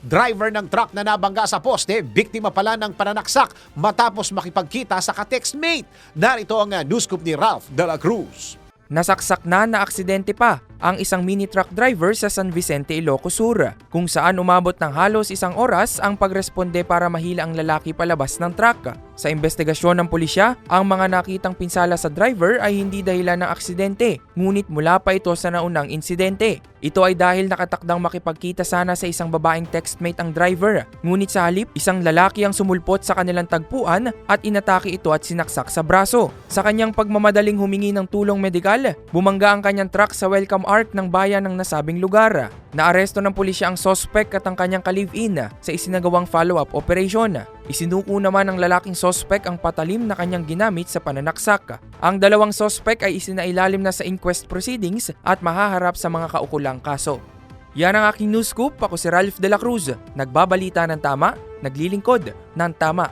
Driver ng truck na nabangga sa poste, biktima pala ng pananaksak matapos makipagkita sa ka-textmate. Narito ang uh, news scoop ni Ralph De La Cruz. Nasaksak na na aksidente pa ang isang mini truck driver sa San Vicente, Ilocos Sur, kung saan umabot ng halos isang oras ang pagresponde para mahila ang lalaki palabas ng truck. Sa investigasyon ng pulisya, ang mga nakitang pinsala sa driver ay hindi dahilan ng aksidente, ngunit mula pa ito sa naunang insidente. Ito ay dahil nakatakdang makipagkita sana sa isang babaeng textmate ang driver, ngunit sa halip isang lalaki ang sumulpot sa kanilang tagpuan at inatake ito at sinaksak sa braso. Sa kanyang pagmamadaling humingi ng tulong medikal, bumangga ang kanyang truck sa welcome arc ng bayan ng nasabing lugar. Naaresto ng pulisya ang sospek at ang kanyang ka-live-in sa isinagawang follow-up operation. Isinuko naman ng lalaking sospek ang patalim na kanyang ginamit sa pananaksak. Ang dalawang sospek ay isinailalim na sa inquest proceedings at mahaharap sa mga kaukulang kaso. Yan ang aking news scoop. Ako si Ralph De La Cruz. Nagbabalita ng tama, naglilingkod ng tama.